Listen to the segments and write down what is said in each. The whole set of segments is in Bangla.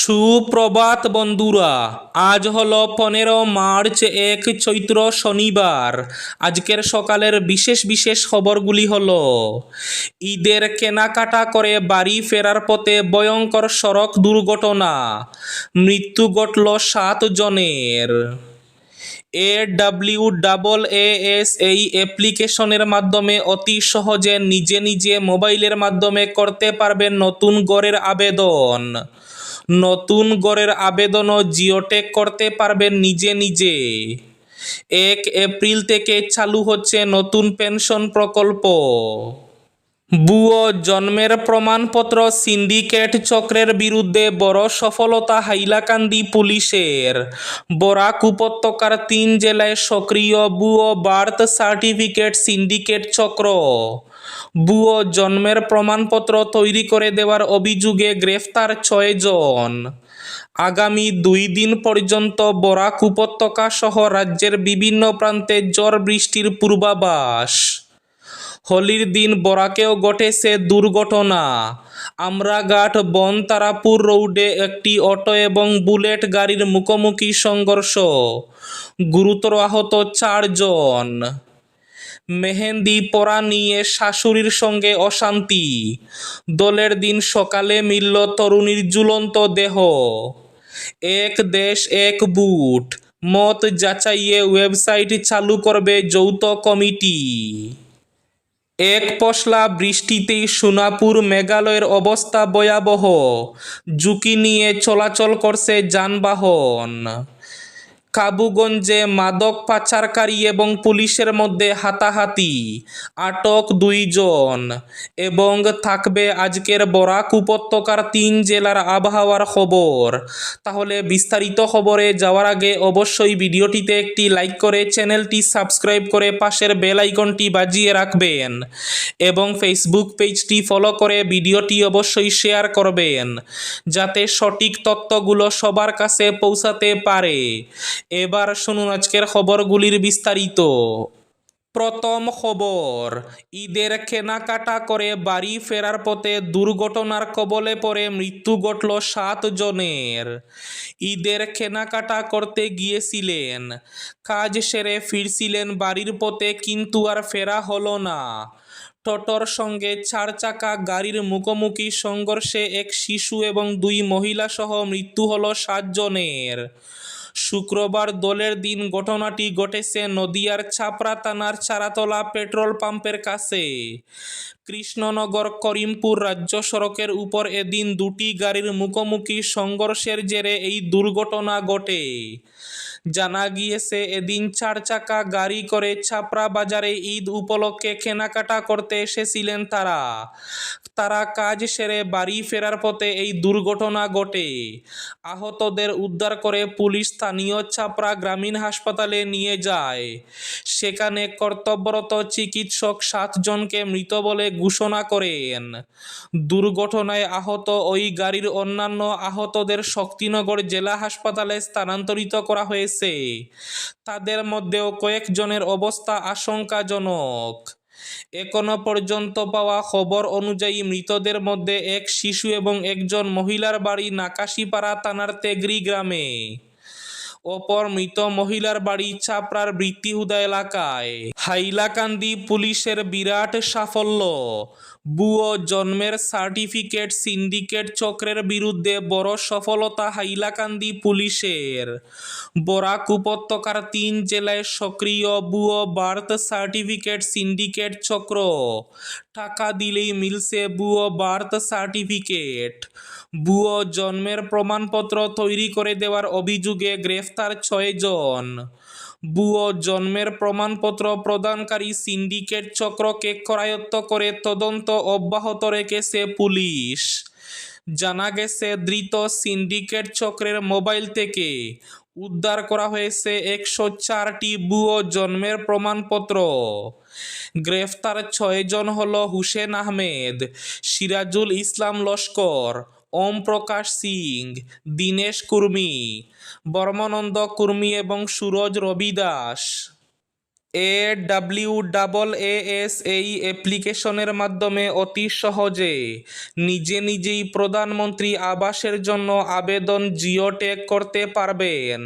সুপ্রভাত বন্ধুরা, আজ হলো পনেরো মার্চ এক চৈত্র শনিবার। আজকের সকালের বিশেষ বিশেষ খবরগুলি হল, ঈদের কেনাকাটা করে বাড়ি ফেরার পথে ভয়ঙ্কর সড়ক দুর্ঘটনা, মৃত্যু ঘটল সাত জনের। A W double A S এই অ্যাপ্লিকেশনের মাধ্যমে অতি সহজে নিজে নিজে মোবাইলের মাধ্যমে করতে পারবেন নতুন গড়ের আবেদন। নতুন গড়ের আবেদনও জিওটেক করতে পারবেন নিজে নিজে। এক এপ্রিল থেকে চালু হচ্ছে নতুন পেনশন প্রকল্প। ভুয়ো জন্মের প্রমাণপত্র সিন্ডিকেট চক্রের বিরুদ্ধে বড় সফলতা হাইলাকান্দি পুলিশের। বরাক উপত্যকার তিন জেলায় সক্রিয় ভুয়ো বার্থ সার্টিফিকেট সিন্ডিকেট চক্র। ভুয়ো জন্মের প্রমাণপত্র তৈরি করে দেওয়ার অভিযোগে গ্রেফতার ছয় জন। আগামী দুই দিন পর্যন্ত বরাক উপত্যকা সহ রাজ্যের বিভিন্ন প্রান্তে ঝড় বৃষ্টির পূর্বাভাস। হোলির দিন বরাকেও ঘটেছে দুর্ঘটনা। আমরাঘাট বন তারাপুর রোডে একটি অটো এবং বুলেট গাড়ির মুখোমুখি সংঘর্ষ। গুরুতর আহত চারজন। মেহেন্দি পরা নিয়ে শাশুড়ির সঙ্গে অশান্তি। দলের দিন সকালে মিলল তরুণীর ঝুলন্ত দেহ। এক দেশ, এক বুট। মত যাচাইয়ে ওয়েবসাইট চালু করবে যৌথ কমিটি। এক পশলা বৃষ্টিতেই সোনাপুর মেঘালয়ের অবস্থা ভয়াবহ। ঝুঁকি নিয়ে চলাচল করছে যানবাহন। কাবুগঞ্জে মাদক পাচারকারী এবং পুলিশের মধ্যে হাতাহাতি। আটক দুইজন। এবং থাকবে আজকের বরাক উপত্যকার তিন জেলার আবহাওয়ার খবর। তাহলে বিস্তারিত খবরে যাওয়ার আগে অবশ্যই ভিডিওটিতে একটি লাইক করে চ্যানেলটি সাবস্ক্রাইব করে পাশের বেল আইকনটি বাজিয়ে রাখবেন। এবং ফেসবুক পেজটি ফলো করে ভিডিওটি অবশ্যই শেয়ার করবেন। যাতে সঠিক তথ্যগুলো সবার কাছে পৌঁছাতে পারে। এবার শুনুন আজকের খবরগুলির বিস্তারিত। প্রথম খবর, ঈদের কেনাকাটা করে বাড়ি ফেরার পথে দুর্ঘটনার কবলে পড়ে মৃত্যু ঘটল সাত জনের। ঈদের কেনাকাটা করতে গিয়েছিলেন, কাজ সেরে ফিরছিলেন বাড়ির পথে কিন্তু আর ফেরা হলো না। টোটোর সঙ্গে চার চাকা গাড়ির মুখোমুখি সংঘর্ষে এক শিশু এবং দুই মহিলা সহ মৃত্যু হলো সাতজনের শুক্রবার দলের দিন ঘটনাটি ঘটেছে নদিয়ার ছাপড়া থানার চারাতলা পেট্রোল পাম্পের কাছে। কৃষ্ণনগর করিমপুর রাজ্য সড়কের উপর এদিন দুটি গাড়ির মুখোমুখি সংঘর্ষের জেরে এই দুর্ঘটনা ঘটে। জানা গিয়েছে, এদিন চার চাকা গাড়ি করে ছাপড়া বাজারে ঈদ উপলক্ষে কেনাকাটা করতে এসেছিলেন তারা। তারা কাজ সেরে বাড়ি ফেরার পথে এই দুর্ঘটনা ঘটে। আহতদের উদ্ধার করে পুলিশ স্থানীয় ছাপড়া গ্রামীণ হাসপাতালে নিয়ে যায়। সেখানে কর্তব্যরত চিকিৎসক সাতজনকে মৃত বলে ঘোষণা করেন। দুর্ঘটনায় আহত ওই গাড়ির অন্যান্য আহতদের শক্তিনগর জেলা হাসপাতালে স্থানান্তরিত করা হয়েছে। তাদের মধ্যেও কয়েকজনের অবস্থা আশঙ্কাজনক। এখনও পর্যন্ত পাওয়া খবর অনুযায়ী মৃতদের মধ্যে এক শিশু এবং একজন মহিলার বাড়ি নাকাশিপাড়া থানার তেগরি গ্রামে। অপর মৃত মহিলার বাড়ি চাপড়ার বৃত্তিহুদা এলাকায়। হাইলাকান্দি পুলিশের বিরাট সাফল্য। বুয়ো জন্মের সার্টিফিকেট সিন্ডিকেট চক্রের বিরুদ্ধে বড় সফলতা হাইলাকান্দি পুলিশের। বরাক উপত্যকার তিন জেলায় সক্রিয় বুয়ো বার্থ সার্টিফিকেট সিন্ডিকেট চক্র। টাকা দিলেই মিলছে বুয়ো বার্থ সার্টিফিকেট। ভুয়ো জন্মের প্রমাণপত্র তৈরি করে দেওয়ার অভিযোগে গ্রেফতার ছয়জন। ভুয়ো জন্মের প্রমাণপত্র প্রদানকারী সিন্ডিকেট চক্রকে করায়ত্ত করে তদন্ত অব্যাহত রেখেছে পুলিশ। জানা গেছে, ধৃত সিন্ডিকেট চক্রের মোবাইল থেকে উদ্ধার করা হয়েছে একশো চারটি ভুয়ো জন্মের প্রমাণপত্র। গ্রেফতার ছয়জন হল হুসেন আহমেদ, সিরাজুল ইসলাম লস্কর ওম প্রকাশ সিং দীনেশ কুর্মি বর্মানন্দ কুর্মি এবং Suraj Rabi Das A W double A S এই অ্যাপ্লিকেশনের মাধ্যমে অতি সহজে নিজে নিজেই প্রধানমন্ত্রী আবাসের জন্য আবেদন জিও ট্যাগ করতে পারবেন।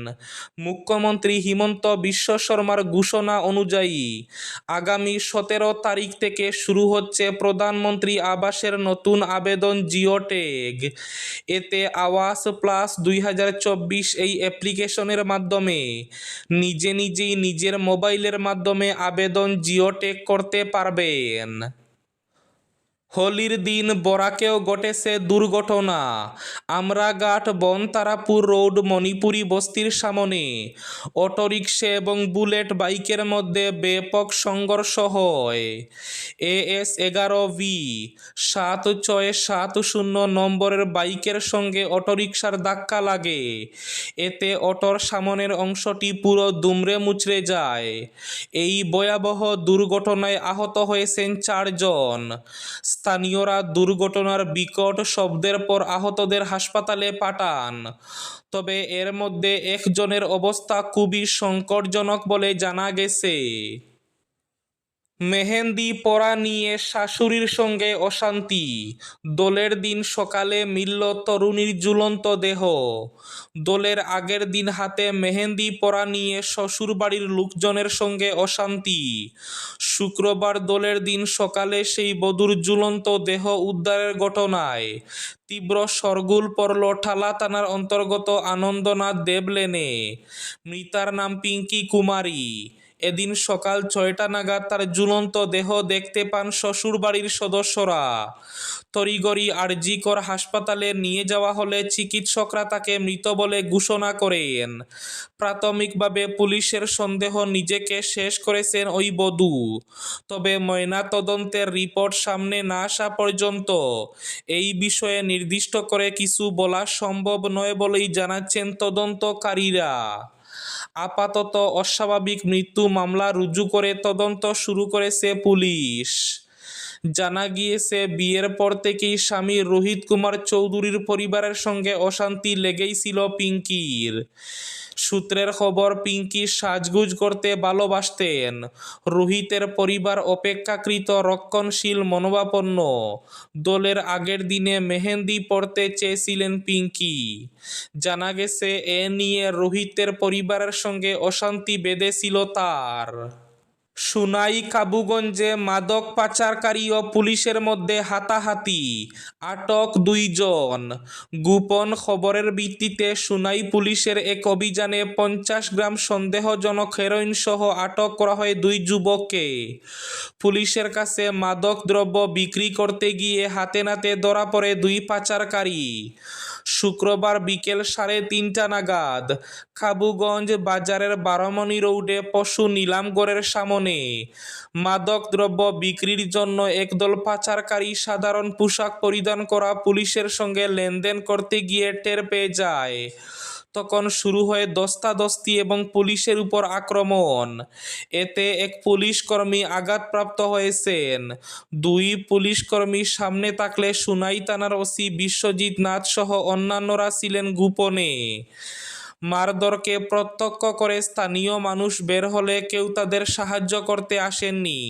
মুখ্যমন্ত্রী হিমন্ত বিশ্ব শর্মার ঘোষণা অনুযায়ী, আগামী সতেরো তারিখ থেকে শুরু হচ্ছে প্রধানমন্ত্রী আবাসের নতুন আবেদন জিও ট্যাগ এতে আওয়াস প্লাস দুই হাজার চব্বিশ এই অ্যাপ্লিকেশনের মাধ্যমে নিজে নিজেই নিজের মোবাইলের মাধ্যমে আবেদন জিও টেক করতে পারবেন। হোলির দিন বরাকেও ঘটেছে দুর্ঘটনা। আমরাঘাট, বনতারাপুর রোড, মণিপুরি বস্তির সামনে। অটোরিকশা এবং বুলেট বাইকের মধ্যে ব্যাপক সংঘর্ষ হয়। এ এস এগারো ভি, সাত ছয় সাত শূন্য নম্বরের বাইকের সঙ্গে অটোরিকশার ধাক্কা লাগে। এতে অটোর সামনের অংশটি পুরো দুমড়ে মুচড়ে যায়। এই ভয়াবহ দুর্ঘটনায় আহত হয়েছেন চারজন। স্থানীয়রা দুর্ঘটনার বিকট শব্দের পর আহতদের হাসপাতালে পাঠান। তবে এর মধ্যে একজনের অবস্থা খুবই সংকটজনক বলে জানা গেছে। মেহেন্দি পরা নিয়ে শাশুড়ির সঙ্গে অশান্তি। দোলের দিন সকালে মিলল তরুণীর ঝুলন্ত দেহ। দোলের আগের দিন হাতে মেহেন্দি পরা নিয়ে শ্বশুরবাড়ির লোকজনের সঙ্গে অশান্তি। শুক্রবার দোলের দিন সকালে সেই বধূর ঝুলন্ত দেহ উদ্ধারের ঘটনায় তীব্র সরগুল পড়ল ঠালা থানার অন্তর্গত আনন্দনাথ দেবলেনে। মৃতার নাম পিঙ্কি কুমারী। এদিন সকাল ছয়টা নাগাদ তার ঝুলন্ত দেহ দেখতে পান শ্বশুরবাড়ির সদস্যরা। তড়িগড়ি আরজিকর হাসপাতালে নিয়ে যাওয়া হলে চিকিৎসকরা তাকে মৃত বলে ঘোষণা করেন। প্রাথমিকভাবে পুলিশের সন্দেহ নিজেকে শেষ করেছেন ওই বধূ। তবে ময়নাতদন্তের রিপোর্ট সামনে না আসা পর্যন্ত এই বিষয়ে নির্দিষ্ট করে কিছু বলা সম্ভব নয় বলেই জানাচ্ছেন তদন্তকারীরা। আপাতত অস্বাভাবিক মৃত্যু মামলা রুজু করে তদন্ত শুরু করেছে পুলিশ। জানা গিয়েছে, বিয়ের পর থেকেই স্বামী রোহিত কুমার চৌধুরীর পরিবারের সঙ্গে অশান্তি লেগেই ছিল পিঙ্কির। সূত্রের খবর, পিঙ্কি সাজগুজ করতে ভালোবাসতেন। রোহিতের পরিবার অপেক্ষাকৃত রক্ষণশীল মনোভাপন্ন দলের আগের দিনে মেহেন্দি পড়তে চেয়েছিলেন পিঙ্কি। জানা গেছে, এ নিয়ে রোহিতের পরিবারের সঙ্গে অশান্তি বেঁধেছিল তার। সুনাই কাবুগঞ্জে মাদক পাচারকারী ও পুলিশের মধ্যে হাতাহাতি। আটক দুইজন। গোপন খবরের ভিত্তিতে সুনাই পুলিশের এক অভিযানে পঞ্চাশ গ্রাম সন্দেহজনক হেরোইন সহ আটক করা হয় দুই যুবককে। পুলিশের কাছে মাদক দ্রব্য বিক্রি করতে গিয়ে হাতে নাতে ধরা পড়ে দুই পাচারকারী। শুক্রবার বিকেল সাড়ে তিনটা নাগাদ খাবুগঞ্জ বাজারের বারমণি রোডে পশু নিলামগড়ের সামনে মাদক দ্রব্য বিক্রির জন্য একদল পাচারকারী সাধারণ পোশাক পরিধান করা পুলিশের সঙ্গে লেনদেন করতে গিয়ে টের পেয়ে যায়। তখন শুরু হয় দস্তাদস্তি এবং পুলিশের উপর আক্রমণ। এতে এক পুলিশ কর্মী আঘাতপ্রাপ্ত হয়েছেন। দুই পুলিশ কর্মী সামনে থাকলে সুনাই থানার ওসি বিশ্বজিৎ নাথ সহ অন্যান্যরা ছিলেন গোপনে। মারধরকে প্রত্যক্ষ করে স্থানীয় মানুষ বের হলে কেউ তাদের সাহায্য করতে আসেননি।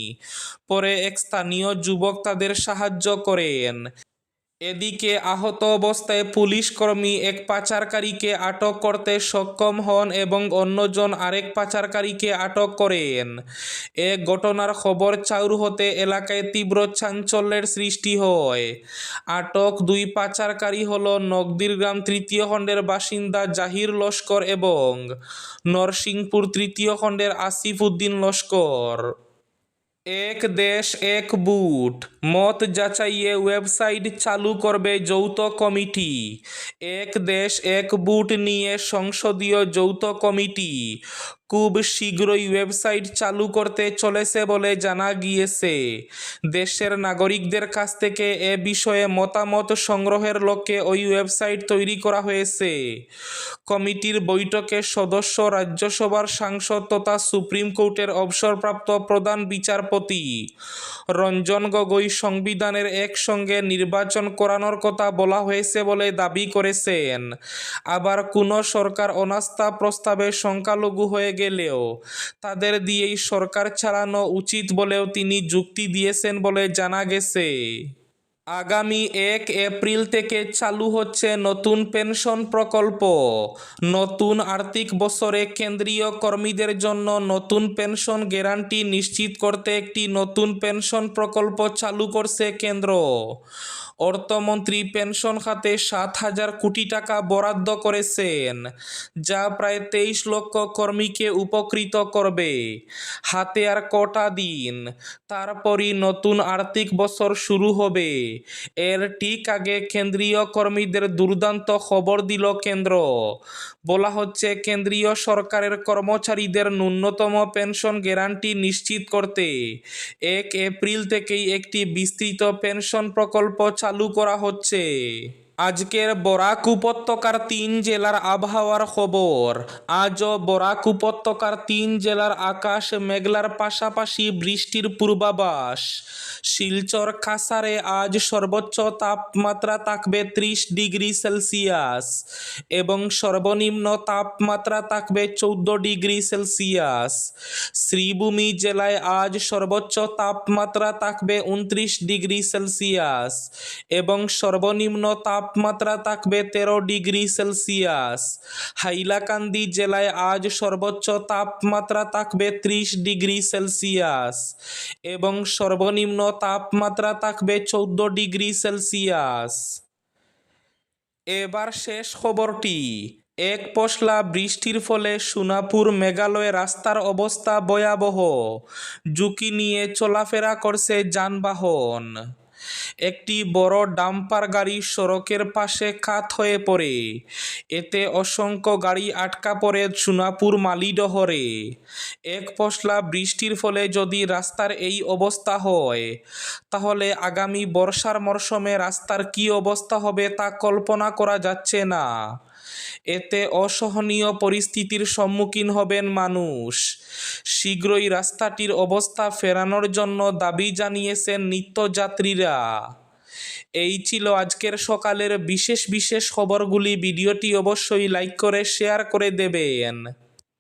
পরে এক স্থানীয় যুবক তাদের সাহায্য করেন। এদিকে আহত অবস্থায় পুলিশ কর্মী এক পাচারকারীকে আটক করতে সক্ষম হন এবং অন্যজন আরেক পাচারকারীকে আটক করেন। এ ঘটনার খবর চাউর হতে এলাকায় তীব্র চাঞ্চল্যের সৃষ্টি হয়। আটক দুই পাচারকারী হল নগদির গ্রাম তৃতীয় খণ্ডের বাসিন্দা জাহির লস্কর এবং নরসিংপুর তৃতীয় খণ্ডের আসিফ উদ্দিন লস্কর। এক দেশ, এক বুট। মত যাচাইয়ে ওয়েবসাইট চালু করবে যৌথ কমিটি। এক দেশ, এক বুট নিয়ে সংসদীয় যৌথ কমিটি। খুব শীঘ্রই ওয়েবসাইট চালু করতে চলেছে বলে জানা গিয়েছে। দেশের নাগরিকদের কাছ থেকে এ বিষয়ে মতামত সংগ্রহের লক্ষ্যে ওই ওয়েবসাইট তৈরি করা হয়েছে। কমিটির বৈঠকে সদস্য রাজ্যসভার সাংসদ তথা সুপ্রিম কোর্টের অবসরপ্রাপ্ত প্রধান বিচারপতি রঞ্জন গগৈ সংবিধানের একসঙ্গে নির্বাচন করানোর কথা বলা হয়েছে বলে দাবি করেছেন। আবার কোনো সরকার অনাস্থা প্রস্তাবে সংখ্যালঘু হয়ে গেলেও, তাদের দিয়েই সরকার চালানো উচিত বলেও তিনি যুক্তি দিয়েছেন বলে জানা গেছে। আগামী এক এপ্রিল থেকে চালু হচ্ছে নতুন পেনশন প্রকল্প। নতুন আর্থিক বছরে কেন্দ্রীয় কর্মীদের জন্য নতুন পেনশন গ্যারান্টি নিশ্চিত করতে একটি নতুন পেনশন প্রকল্প চালু করছে কেন্দ্র। অর্থমন্ত্রী পেনশন খাতে সাত হাজার কোটি টাকা বরাদ্দ করেছেন, যা প্রায় তেইশ লক্ষ কর্মীকে উপকৃত করবে। হাতে আর কটা দিন, তারপরই নতুন আর্থিক বছর শুরু হবে। এর ঠিক আগে কেন্দ্রীয় কর্মীদের দুর্দান্ত খবর দিল কেন্দ্র। বলা হচ্ছে, কেন্দ্রীয় সরকারের কর্মচারীদের ন্যূনতম পেনশন গ্যারান্টি নিশ্চিত করতে এক এপ্রিল থেকেই একটি বিস্তৃত পেনশন প্রকল্প চালু করা হচ্ছে। আজকের বরাক উপত্যকার তিন জেলার আবহাওয়ার খবর। আজও বরাক উপত্যকার তিন জেলার আকাশ মেঘলার পাশাপাশি বৃষ্টির পূর্বাভাস। শিলচর কাসারে আজ সর্বোচ্চ তাপমাত্রা থাকবে ত্রিশ ডিগ্রি সেলসিয়াস এবং সর্বনিম্ন তাপমাত্রা থাকবে চৌদ্দ ডিগ্রি সেলসিয়াস। শ্রীভূমি জেলায় আজ সর্বোচ্চ তাপমাত্রা থাকবে উনত্রিশ ডিগ্রি সেলসিয়াস এবং সর্বনিম্ন তাপমাত্রা থাকবে তেরো ডিগ্রি সেলসিয়াস। হাইলাকান্দি জেলায় আজ সর্বোচ্চ তাপমাত্রা থাকবে ত্রিশ ডিগ্রি সেলসিয়াস এবং সর্বনিম্ন তাপমাত্রা থাকবে চৌদ্দ ডিগ্রি সেলসিয়াস। এবার শেষ খবরটি। এক পশলা বৃষ্টির ফলে সোনাপুর মেঘালয় রাস্তার অবস্থা ভয়াবহ। ঝুঁকি নিয়ে চলাফেরা করছে যানবাহন। একটি বড় ডাম্পার গাড়ি সড়কের পাশে কাত হয়ে পড়ে। এতে অসংখ্য গাড়ি আটকা পড়ে চুনাপুর মালিডহরে। এক পশলা বৃষ্টির ফলে যদি রাস্তার এই অবস্থা হয়, তাহলে আগামী বর্ষার মরশুমে রাস্তার কী অবস্থা হবে তা কল্পনা করা যাচ্ছে না। এতে অসহনীয় পরিস্থিতির সম্মুখীন হবেন মানুষ। শীঘ্রই রাস্তাটির অবস্থা ফেরানোর জন্য দাবি জানিয়েছেন নিত্যযাত্রীরা। এই ছিল আজকের সকালের বিশেষ বিশেষ খবরগুলি। ভিডিওটি অবশ্যই লাইক করে, শেয়ার করে দেবেন।